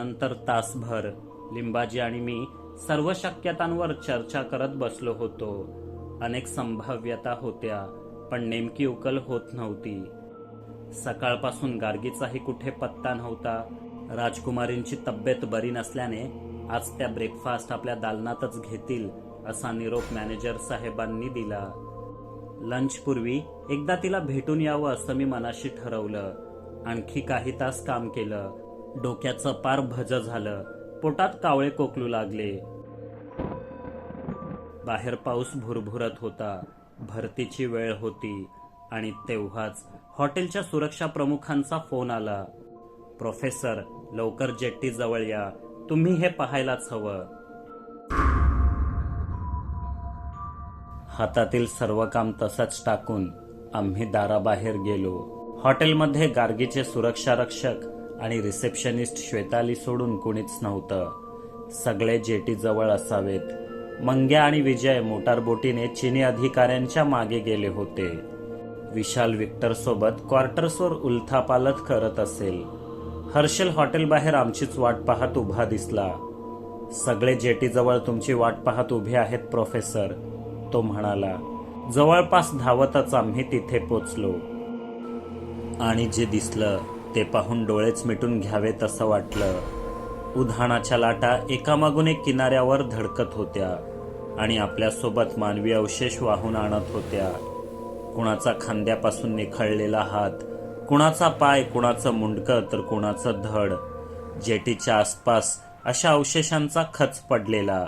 त्यानंतर तासभर लिंबाजी आणि मी सर्व शक्यतांवर चर्चा करत बसलो होतो. अनेक संभाव्यता होत्या पण नेमकी उकल होत नव्हती. सकाळपासून गार्गीचाही कुठे पत्ता नव्हता. राजकुमारींची तब्येत बरी नसल्याने आज त्या ब्रेकफास्ट आपल्या दालनातच घेतील असा निरोप मॅनेजर साहेबांनी दिला. लंचपूर्वी एकदा तिला भेटून यावं असं मी मनाशी ठरवलं. आणखी काही तास काम केलं. डोक्याचं पार भज झालं. पोटात कावळे कोकलू लागले. बाहेर पाऊस भुरभुरत होता. भरतीची वेळ होती. आणि तेव्हाच हॉटेलच्या सुरक्षा प्रमुखांचा फोन आला. प्रोफेसर लवकर जेट्टी जवळ या. तुम्ही हे पाहायलाच हवं. हातातील सर्व काम तसंच टाकून आम्ही दाराबाहेर गेलो. हॉटेलमध्ये गार्गीचे सुरक्षा रक्षक आणि रिसेप्शनिस्ट श्वेताली सोडून कुणीच नव्हतं. सगळे जेटीजवळ असावेत. मंग्या आणि विजय मोटारबोटीने चिनी अधिकाऱ्यांच्या मागे गेले होते. विशाल विक्टर सोबत क्वार्टर्सवर उलथापालथ करत असेल. हर्षल हॉटेल बाहेर आमचीच वाट पाहत उभा दिसला. सगळे जेटीजवळ तुमची वाट पाहत उभे आहेत प्रोफेसर तो म्हणाला. जवळपास धावतच आम्ही तिथे पोचलो. आणि जे दिसलं ते पाहून डोळेच मिटून घ्यावेत असं वाटलं. उधाणाच्या लाटा एकामागून एक किनाऱ्यावर धडकत होत्या आणि आपल्यासोबत मानवी अवशेष वाहून आणत होत्या. कुणाचा खांद्यापासून निखळलेला हात कुणाचा पाय कुणाचं मुंडकं तर कुणाचं धड जेटीच्या आसपास अशा अवशेषांचा खच पडलेला.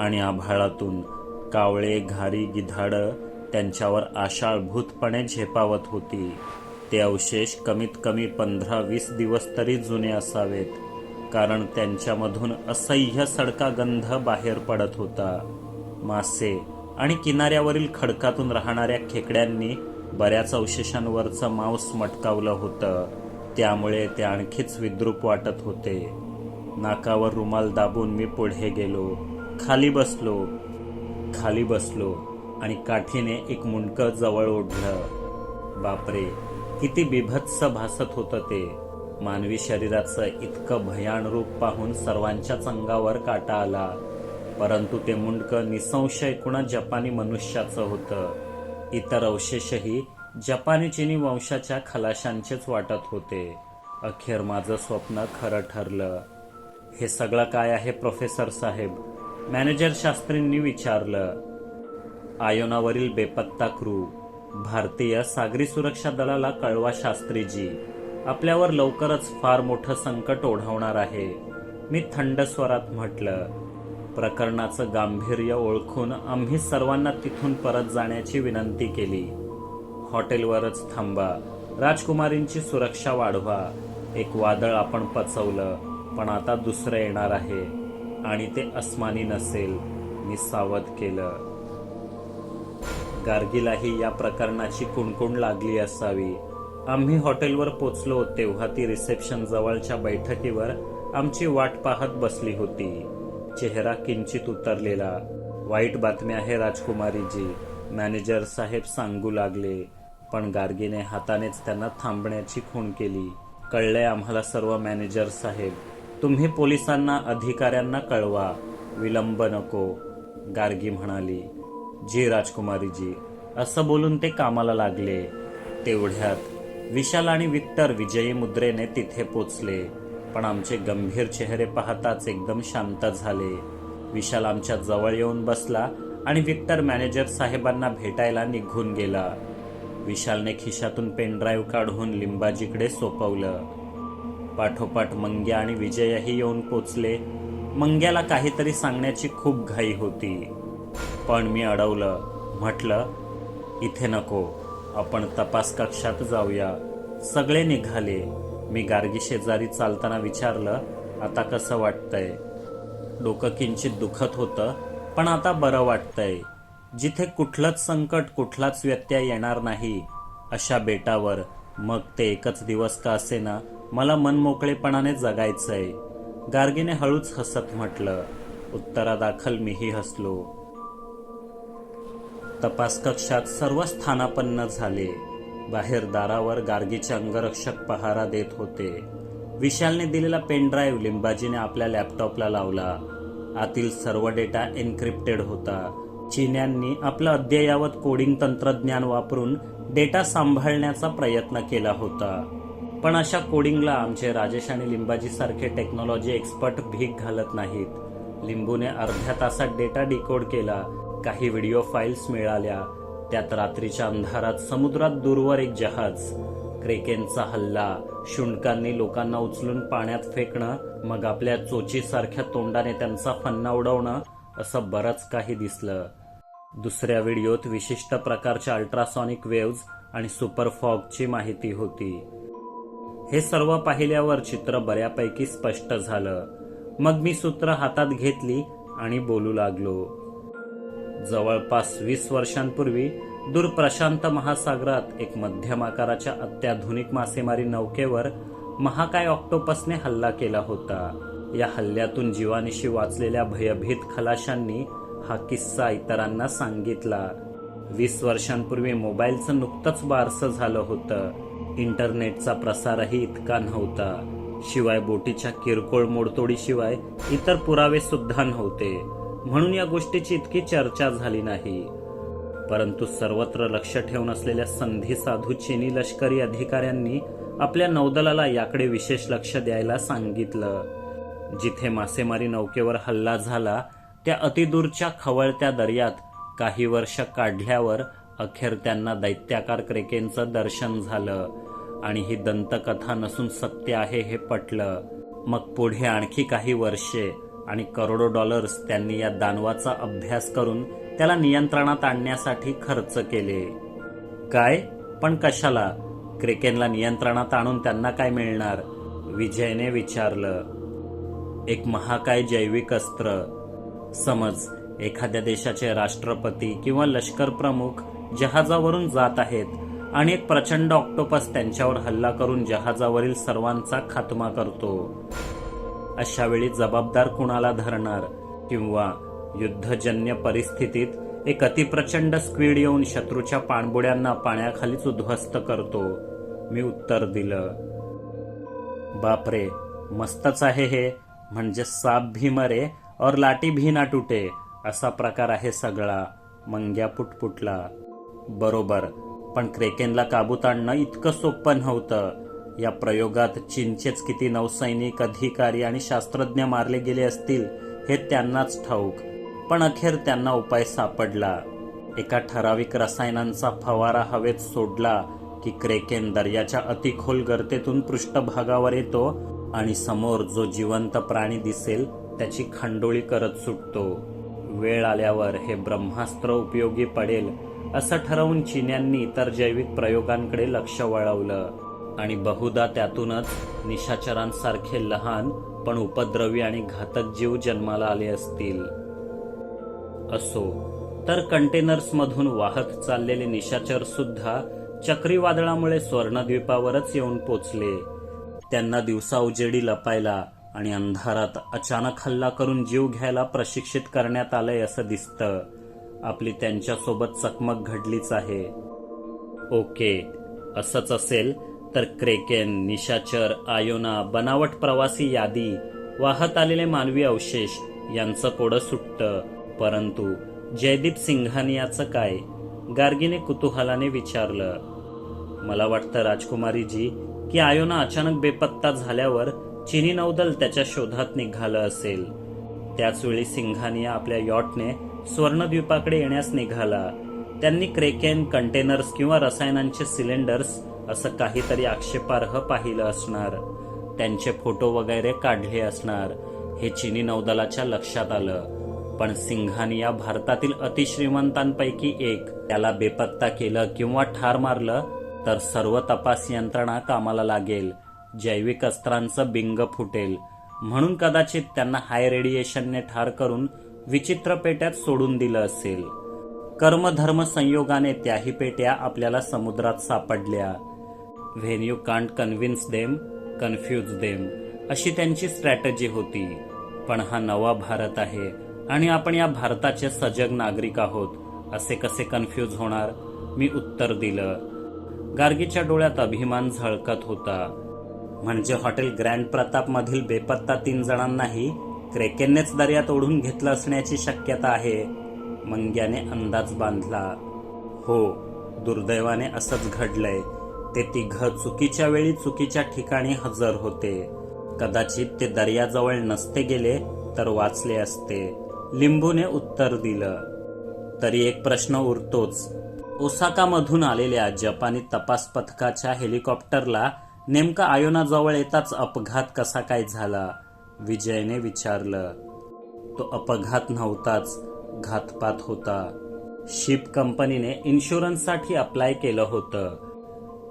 आणि आभाळातून कावळे घारी गिधाडं त्यांच्यावर आशाळभूतपणे झेपावत होती. ते अवशेष कमीत कमी पंधरा वीस दिवस तरी जुने असावेत कारण त्यांच्यामधून असह्य सडका गंध बाहेर पडत होता. मासे आणि किनाऱ्यावरील खडकातून राहणाऱ्या खेकड्यांनी बऱ्याच अवशेषांवरचं मांस मटकावलं होतं. त्यामुळे ते आणखीच विद्रूप वाटत होते. नाकावर रुमाल दाबून मी पुढे गेलो. खाली बसलो. खाली बसलो. आणि काठीने एक मुंडकं जवळ ओढलं. बापरे किती बिभत्स भासत होतं ते. मानवी शरीराचं इतकं भयान रूप पाहून सर्वांच्याच अंगावर काटा आला. परंतु ते मुंडकं निसंशय कुणा जपानी मनुष्याचं होतं. इतर अवशेषही जपानी चिनी वंशाच्या खलाशांचेच वाटत होते. अखेर माझं स्वप्न खरं ठरलं. हे सगळं काय आहे प्रोफेसर साहेब? मॅनेजर शास्त्रींनी विचारलं. आयोनावरील बेपत्ता क्रू. भारतीय सागरी सुरक्षा दलाला कळवा शास्त्रीजी. आपल्यावर लवकरच फार मोठं संकट ओढवणार आहे. मी थंड स्वरात म्हटलं प्रकरणाचं गांभीर्य ओळखून आम्ही सर्वांना तिथून परत जाण्याची विनंती केली. हॉटेलवरच थांबा. राजकुमारींची सुरक्षा वाढवा. एक वादळ आपण पचवलं पण आता दुसरं येणार आहे. आणि ते अस्मानी नसेल. मी सावध केलं. गार्गीलाही या प्रकरणाची कुणकुण लागली असावी. आम्ही हॉटेलवर पोचलो तेव्हा ती रिसेप्शन जवळच्या बैठकीवर आमची वाट पाहत बसली होती. चेहरा किंचित उतरलेला. वाईट बातमी आहे राजकुमारीजी. मॅनेजर साहेब सांगू लागले. पण गार्गीने हातानेच त्यांना थांबण्याची खूण केली. कळले आम्हाला सर्व मॅनेजर साहेब. तुम्ही पोलिसांना अधिकाऱ्यांना कळवा. विलंब नको. गार्गी म्हणाली. जी राजकुमारीजी असं बोलून ते कामाला लागले तेवढ्यात विशाल आणि विक्टर विजयी मुद्रेने तिथे पोचले. पण आमचे गंभीर चेहरे पाहताच एकदम शांत झाले. विशाल आमच्या जवळ येऊन बसला आणि विक्टर मॅनेजर साहेबांना भेटायला निघून गेला. विशालने खिशातून पेनड्राईव्ह काढून लिंबाजीकडे सोपवलं. पाठोपाठ मंग्या आणि विजयही येऊन पोचले. मंग्याला काहीतरी सांगण्याची खूप घाई होती. पण मी अडवलं. म्हटलं इथे नको आपण तपास कक्षात जाऊया. सगळे निघाले. मी गार्गी शेजारी चालताना विचारलं आता कसं वाटतंय? डोकं किंचित दुखत होतं पण आता बरं वाटतंय. जिथे कुठलंच संकट कुठलाच व्यत्यय येणार नाही अशा बेटावर. मग ते एकच दिवस का असेना मला मनमोकळेपणाने जगायचंय. गार्गीने हळूच हसत म्हटलं उत्तरादाखल मीही हसलो. तपास कक्षात सर्व स्थानापन्न झाले. बाहेर दारावर गार्गीचे अंगरक्षक पहारा देत होते. विशालने दिलेला पेनड्राईव्ह लिंबाजीने आपल्या लॅपटॉपला लावला. आतील सर्व डेटा एन्क्रिप्टेड होता. चीन्यांनी आपलं अद्ययावत कोडिंग तंत्रज्ञान वापरून डेटा सांभाळण्याचा प्रयत्न केला होता. पण अशा कोडिंगला आमचे राजेश आणि लिंबाजी सारखे टेक्नॉलॉजी एक्सपर्ट भीक घालत नाहीत. लिंबूने अर्ध्या तासात डेटा डिकोड केला. काही व्हिडिओ फाईल्स मिळाल्या. त्यात रात्रीच्या अंधारात समुद्रात दूरवर एक जहाज क्रेकेनचा हल्ला शुंडकांनी लोकांना उचलून पाण्यात फेकणं मग आपल्या चोचीसारख्या तोंडाने त्यांचा फन्ना उडवणं असं बरंच काही दिसलं. दुसऱ्या व्हिडिओत विशिष्ट प्रकारच्या अल्ट्रासॉनिक वेव्ज आणि सुपर फॉगची माहिती होती. हे सर्व पाहिल्यावर चित्र बऱ्यापैकी स्पष्ट झालं. मग मी सूत्र हातात घेतली आणि बोलू लागलो. जवळपास वीस वर्षांपूर्वी दूर प्रशांत महासागरात एक मध्यम आकाराच्या अत्याधुनिक मासेमारी नौकेवर महाकाय ऑक्टोपसने हल्ला केला होता. या हल्ल्यातून जीवानिशी वाचलेल्या भयभीत खलाशांनी हा किस्सा इतरांना सांगितला. वीस वर्षांपूर्वी मोबाईलचं नुकतंच बारसं झालं होतं. इंटरनेटचा प्रसारही इतका नव्हता. शिवाय बोटीच्या किरकोळ मोडतोडीशिवाय इतर पुरावे सुद्धा नव्हते. म्हणून या गोष्टीची इतकी चर्चा झाली नाही. परंतु सर्वत्र लक्ष ठेवून असलेल्या संधी साधू चीनी लष्करी अधिकाऱ्यांनी आपल्या नौदलाला याकडे विशेष लक्ष द्यायला सांगितलं. जिथे मासेमारी नौकेवर हल्ला झाला त्या अतिदूरच्या खवळत्या दर्यात काही वर्ष काढल्यावर अखेर त्यांना दैत्याकार क्रेकेनचं दर्शन झालं. आणि ही दंतकथा नसून सत्य आहे हे पटलं. मग पुढे आणखी काही वर्षे आणि करोडो डॉलर्स त्यांनी या दानवाचा अभ्यास करून त्याला नियंत्रणात आणण्यासाठी खर्च केले. काय? पण कशाला? क्रेकेनला नियंत्रणात आणून त्यांना काय मिळणार? विजयने विचारलं. एक महाकाय जैविक अस्त्र. समज एखाद्या देशाचे राष्ट्रपती किंवा लष्कर प्रमुख जहाजावरून जात आहेत आणि एक प्रचंड ऑक्टोपस त्यांच्यावर हल्ला करून जहाजावरील सर्वांचा खात्मा करतो. अशा वेळी जबाबदार कुणाला धरणार? किंवा युद्धजन्य परिस्थितीत एक अतिप्रचंड स्क्वीड येऊन शत्रूच्या पाणबुड्यांना पाण्याखालीच उद्ध्वस्त करतो? मी उत्तर दिलं. बापरे मस्तच आहे हे. म्हणजे साप भी मरे और लाटी भी ना तुटे असा प्रकार आहे सगळा. मंग्या पुटपुटला. बरोबर पण क्रेकेनला काबूत आणणं इतकं सोपं नव्हतं. या प्रयोगात चीनचेच किती नौसैनिक अधिकारी आणि शास्त्रज्ञ मारले गेले असतील हे त्यांनाच ठाऊक. पण अखेर त्यांना उपाय सापडला. एका ठराविक रसायनांचा फवारा हवेत सोडला की क्रेकेन दर्याच्या अतिखोल गर्तेतून पृष्ठभागावर येतो आणि समोर जो जिवंत प्राणी दिसेल त्याची खंडोळी करत सुटतो. वेळ आल्यावर हे ब्रह्मास्त्र उपयोगी पडेल असं ठरवून चिन्यांनी इतर जैविक प्रयोगांकडे लक्ष वळवलं. आणि बहुधा त्यातूनच निशाचरांसारखे लहान पण उपद्रवी आणि घातक जीव जन्माला आले असतील. असो तर कंटेनर्समधून वाहत चाललेले निशाचर सुद्धा चक्रीवादळामुळे स्वर्णद्वीपावरच येऊन पोचले. त्यांना दिवसा उजेडी लपायला आणि अंधारात अचानक हल्ला करून जीव घ्यायला प्रशिक्षित करण्यात आलंय असं दिसतं. आपली त्यांच्यासोबत चकमक घडलीच आहे. ओके असंच असेल तर क्रेकेन निशाचर आयोना बनावट प्रवासी यादी वाहत आलेले मानवी अवशेष यांचं कोडं सुटतं. परंतु जयदीप सिंघानियाचं काय? गार्गीने कुतूहलाने विचारलं. मला वाटतं राजकुमारीजी की आयोना अचानक बेपत्ता झाल्यावर चिनी नौदल त्याच्या शोधात निघालं असेल. त्याचवेळी सिंघानिया आपल्या यॉटने स्वर्णद्वीपाकडे येण्यास निघाला. त्यांनी क्रेकेन कंटेनर्स किंवा रसायनांचे सिलेंडर्स असं काहीतरी आक्षेपार्ह पाहिलं असणार. त्यांचे फोटो वगैरे काढले असणार. हे चिनी नौदलाच्या लक्षात आलं. पण सिंघानिया भारतातील अतिश्रीमंतांपैकी एक. त्याला बेपत्ता केलं किंवा ठार मारलं तर सर्व तपास यंत्रणा कामाला लागेल. जैविक अस्त्रांचं बिंग फुटेल. म्हणून कदाचित त्यांना हाय रेडिएशनने ठार करून विचित्र पेट्यात सोडून दिलं असेल. कर्मधर्म संयोगाने त्याही पेट्या आपल्याला समुद्रात सापडल्या. When you can't convince them confuse them अशी त्यांची स्ट्रॅटजी होती. पण हा नवा भारत आहे आणि आपण या भारताचे सजग नागरिक आहोत. असे कसे कन्फ्यूज होणार? मी उत्तर दिलं. गार्गीच्या डोळ्यात अभिमान झळकत होता. म्हणजे हॉटेल ग्रँड प्रताप मधील बेपत्ता तीन जणांनाही क्रेकेननेच दर्यात ओढून घेतलं असण्याची शक्यता आहे. मंग्याने अंदाज बांधला. हो दुर्दैवाने असंच घडलंय. ते तिघ चुकीच्या वेळी चुकीच्या ठिकाणी हजर होते. कदाचित ते दर्याजवळ नसते गेले तर वाचले असते. लिंबूने उत्तर दिलं. तरी एक प्रश्न उरतोच. ओसाकामधून आलेल्या जपानी तपास पथकाच्या हेलिकॉप्टरला नेमका आयोनाजवळ येताच अपघात कसा काय झाला विजयने विचारलं. तो अपघात नव्हताच घातपात होता. शिप कंपनीने इन्शुरन्ससाठी अप्लाय केलं होतं.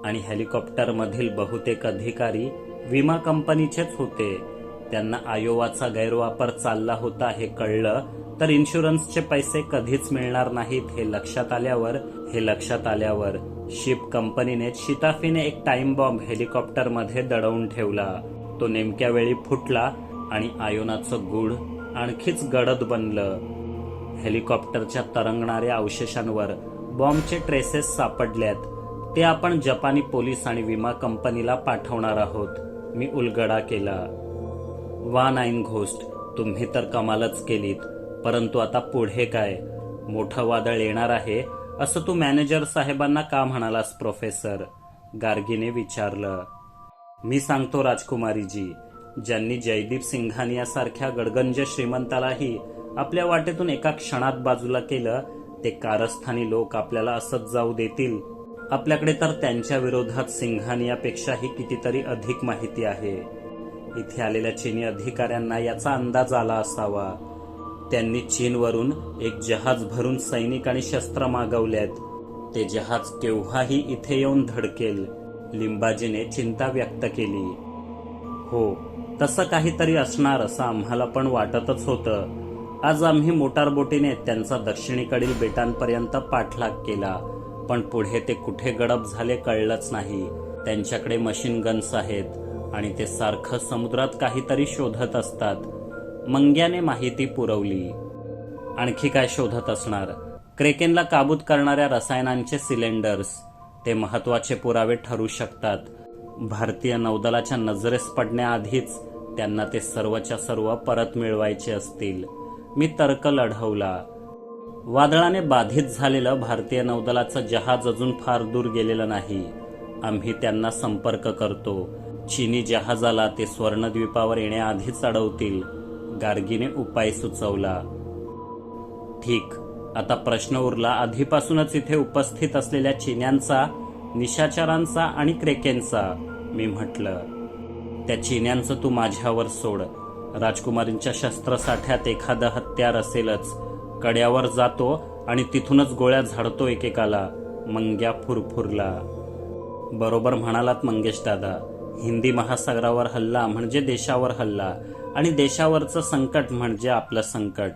आणि हेलिकॉप्टरमधील बहुतेक अधिकारी विमा कंपनीचेच होते. त्यांना आयोवाचा गैरवापर चालला होता हे कळलं तर इन्शुरन्सचे पैसे कधीच मिळणार नाहीत हे लक्षात आल्यावर हे लक्षात आल्यावर शिप कंपनीने शिताफीने एक टाइम बॉम्ब हेलिकॉप्टरमध्ये दडवून ठेवला. तो नेमक्या वेळी फुटला आणि आयोनाचं गुढ आणखीच गडद बनलं. हेलिकॉप्टरच्या तरंगणाऱ्या अवशेषांवर बॉम्बचे ट्रेसेस सापडल्यात ते आपण जपानी पोलीस आणि विमा कंपनीला पाठवणार आहोत. मी उलगडा केला. वा नाईन घोस्ट तुम्ही तर कमालच केलीत. परंतु आता पुढे काय? मोठं वादळ येणार आहे असं तू मॅनेजर साहेबांना का म्हणालास प्रोफेसर? गार्गीने विचारलं. मी सांगतो राजकुमारीजी ज्यांनी जयदीप सिंघानियासारख्या गडगंज श्रीमंतालाही आपल्या वाटेतून एका क्षणात बाजूला केलं ते कारस्थानी लोक आपल्याला असंच जाऊ देतील. आपल्याकडे तर त्यांच्या विरोधात सिंघानियापेक्षाही कितीतरी अधिक माहिती आहे. इथे आलेल्या चीनी अधिकाऱ्यांना याचा अंदाज आला असावा. त्यांनी चीनवरून एक जहाज भरून सैनिक आणि शस्त्र मागवल्यात. ते जहाज केव्हाही इथे येऊन धडकेल लिंबाजीने चिंता व्यक्त केली. हो तसं काहीतरी असणार असं आम्हाला पण वाटतच होतं. आज आम्ही मोटारबोटीने त्यांचा दक्षिणेकडील बेटांपर्यंत पाठलाग केला. पण पुढे ते कुठे गडप झाले कळलंच नाही. त्यांच्याकडे मशीन गन्स आहेत आणि ते सारखं समुद्रात काहीतरी शोधत असतात. मंग्याने माहिती पुरवली. आणखी काय शोधत असणार? क्रेकेनला काबूत करणाऱ्या रसायनांचे सिलेंडर्स. ते महत्त्वाचे पुरावे ठरू शकतात. भारतीय नौदलाच्या नजरेस पडण्याआधीच त्यांना ते सर्वच्या सर्व परत मिळवायचे असतील. मी तर्क लढवला. वादळाने बाधित झालेलं भारतीय नौदलाचं जहाज अजून फार दूर गेलेलं नाही. आम्ही त्यांना संपर्क करतो. चीनी जहाजाला ते स्वर्णद्वीपावर येण्याआधीच अडवतील. गार्गीने उपाय सुचवला. ठीक आता प्रश्न उरला. आधीपासूनच इथे उपस्थित असलेल्या चिन्यांचा निशाचारांचा आणि क्रेकेनचा मी म्हटलं. त्या चिन्यांचं तू माझ्यावर सोड. राजकुमारींच्या शस्त्रसाठ्यात एखादं हत्यार असेलच. कड्यावर जातो आणि तिथूनच गोळ्या झाडतो एकेकाला. मंग्या फुरफुरला. बरोबर म्हणालात मंगेश दादा. हिंदी महासागरावर हल्ला म्हणजे देशावर हल्ला आणि देशावरचं संकट म्हणजे आपलं संकट.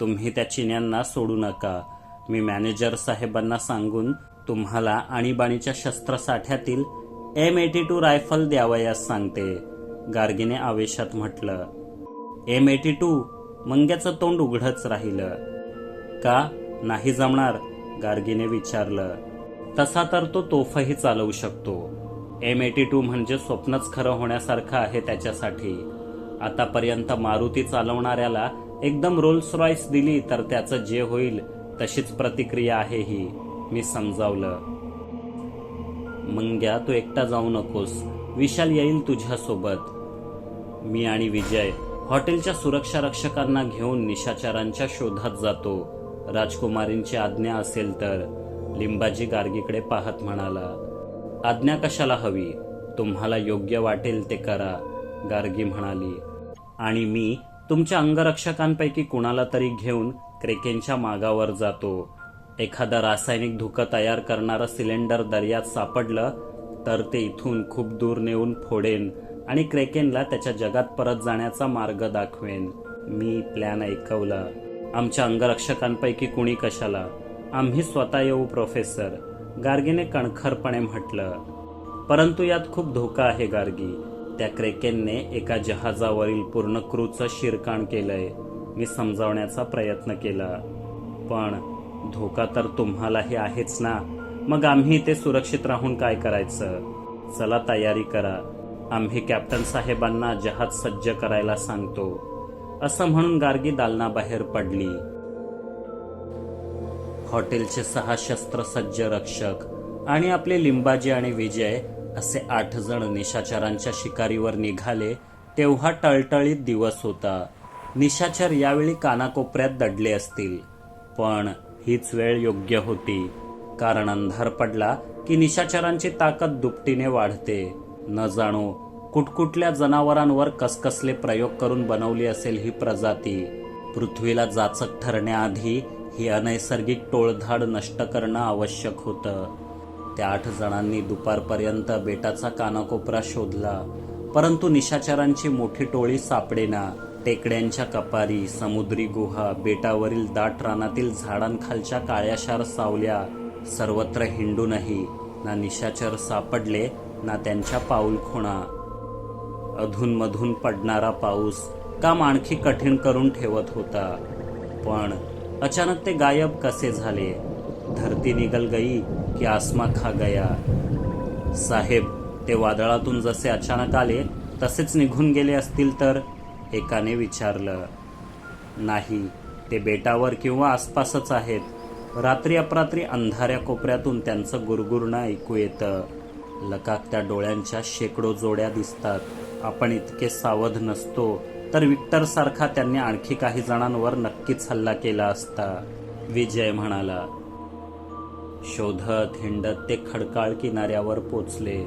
तुम्ही त्या चिन्यांना सोडू नका. मी मॅनेजर साहेबांना सांगून तुम्हाला आणीबाणीच्या शस्त्रसाठ्यातील एम एटी टू रायफल द्यावयास सांगते गार्गीने आवेशात म्हटलं. एम एटी टू मंग्याचं तोंड उघडच राहिलं. का नाही जमणार? गार्गीने विचारलं. तसा तर तो तोफही चालवू शकतो. एम एटी टू म्हणजे स्वप्नच खरं होण्यासारखं आहे त्याच्यासाठी. आतापर्यंत मारुती चालवणाऱ्याला एकदम रोल्स रॉयस दिली तर त्याचं जे होईल तशीच प्रतिक्रिया आहे ही. मी समजावलं. मंग्या तू एकटा जाऊ नकोस. विशाल येईल तुझ्यासोबत. मी आणि विजय हॉटेलच्या सुरक्षा रक्षकांना घेऊन निशाचारांच्या शोधात जातो. राजकुमारींची आज्ञा असेल तर लिंबाजी गार्गीकडे पाहत म्हणाला आज्ञा कशाला हवी? तुम्हाला योग्य वाटेल ते करा गार्गी म्हणाली. आणि मी तुमच्या अंगरक्षकांपैकी कुणाला तरी घेऊन क्रेकेनच्या मागावर जातो. एखादा रासायनिक धुकं तयार करणारं सिलेंडर दर्यात सापडलं तर ते इथून खूप दूर नेऊन फोडेन आणि क्रेकेनला त्याच्या जगात परत जाण्याचा मार्ग दाखवेन. मी प्लॅन ऐकवला. आमच्या अंगरक्षकांपैकी कुणी कशाला? आम्ही स्वतः येऊ प्रोफेसर गार्गीने कणखरपणे म्हटलं. परंतु यात खूप धोका आहे गार्गी. त्या क्रेकेनने एका जहाजावरील पूर्ण क्रूचं शिरकाण केलंय. मी समजावण्याचा प्रयत्न केला. पण धोका तर तुम्हालाही आहेच ना? मग आम्ही इथे सुरक्षित राहून काय करायचं? चला तयारी करा. आम्ही कॅप्टन साहेबांना जहाज सज्ज करायला सांगतो. असं म्हणून गार्गी दालनाबाहेर पडली. हॉटेलचे सहा शस्त्रसज्ज रक्षक आणि आपले लिंबाजी आणि विजय असे आठ जण निशाचरांच्या शिकारीवर निघाले तेव्हा टळटळीत दिवस होता. निशाचर यावेळी कानाकोपऱ्यात दडले असतील पण हीच वेळ योग्य होती. कारण अंधार पडला की निशाचरांची ताकद दुपटीने वाढते. न जाणो कुटकुटल्या जनावरांवर कसकसले प्रयोग करून बनवली असेल ही प्रजाती. पृथ्वीला जाचक ठरण्याआधी ही अनैसर्गिक टोळधाड नष्ट करणं आवश्यक होतं. त्या आठ जणांनी दुपारपर्यंत बेटाचा कानाकोपरा शोधला. परंतु निशाचरांची मोठी टोळी सापडेना. टेकड्यांच्या कपारी समुद्री गुहा बेटावरील दाट रानातील झाडांखालच्या काळ्याशार सावल्या सर्वत्र हिंडूनही. ना निशाचर सापडले ना त्यांच्या पाऊलखुणा. अधूनमधून पडणारा पाऊस काम आणखी कठीण करून ठेवत होता. पण अचानक ते गायब कसे झाले? धरती निघल गई की आसमा खा गया. साहेब ते वादळातून जसे अचानक आले तसेच निघून गेले असतील तर? एकाने विचारलं. नाही ते बेटावर किंवा आसपासच आहेत. रात्री अपरात्री अंधाऱ्या कोपऱ्यातून त्यांचं गुरगुरणं ऐकू येतं. लकाक त्या डोळ्यांच्या शेकडो जोड्या दिसतात. आपण इतके सावध नसतो तर विक्टर सारखा त्यांनी आणखी काही जणांवर नक्कीच हल्ला केला असता. विजय म्हणाला शोधत हिंडत ते खडकाळ किनाऱ्यावर पोचले.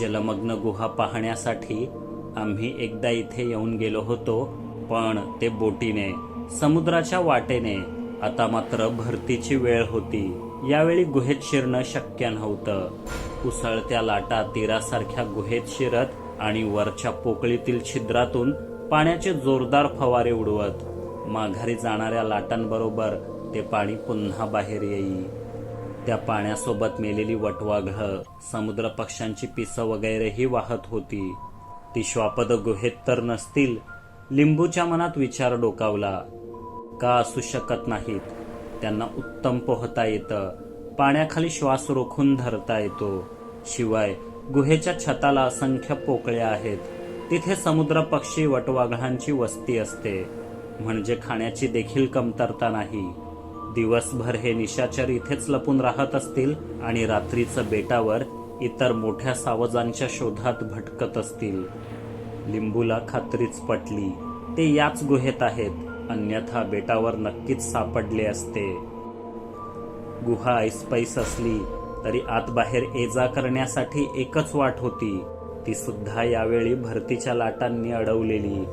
जलमग्न गुहा पाहण्यासाठी आम्ही एकदा इथे येऊन गेलो होतो पण ते बोटीने समुद्राच्या वाटेने. आता मात्र भरतीची वेळ होती. यावेळी गुहेत शिरणं शक्य नव्हतं. उसळत्या लाटा तीरासारख्या गुहेत शिरत आणि वरच्या पोकळीतील छिद्रातून पाण्याचे जोरदार फवारे उडवत माघारी जाणाऱ्या लाटांबरोबर ते पाणी पुन्हा बाहेर येई. त्या पाण्यासोबत मेलेली वटवाघळं समुद्र पक्ष्यांची पिसं वगैरेही वाहत होती. ती श्वापद गुहेत तर नसतील लिंबूच्या मनात विचार डोकावला. का असू शकत नाहीत? त्यांना उत्तम पोहता येतं. पाण्याखाली श्वास रोखून धरता येतो. शिवाय गुहेच्या छताला असंख्य पोकळ्या आहेत. तिथे समुद्र पक्षी वटवाघळांची वस्ती असते. म्हणजे खाण्याची देखील कमतरता नाही. दिवसभर हे निशाचर इथेच लपून राहत असतील आणि रात्रीचं बेटावर इतर मोठ्या सावजांच्या शोधात भटकत असतील. लिंबूला खात्रीच पटली. ते याच गुहेत आहेत. अन्यथा बेटावर नक्कीच सापडले असते. गुहा ऐसपैस असली तरी आत बाहेर ये जा करण्यासाठी एकच वाट होती. ती सुद्धा यावेळी भरतीच्या लाटांनी अडवलेली.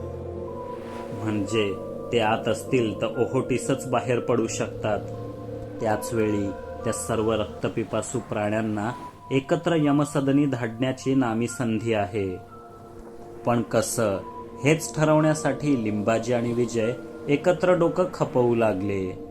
म्हणजे ते आत असतील तर ओहोटीसच बाहेर पडू शकतात. त्याच वेळी त्या सर्व रक्तपिपासू प्राण्यांना एकत्र यमसदनी धाडण्याची नामी संधी आहे. पण कसं हेच ठरवण्यासाठी लिंबाजी आणि विजय एकत्र डोकं खपवू लागले.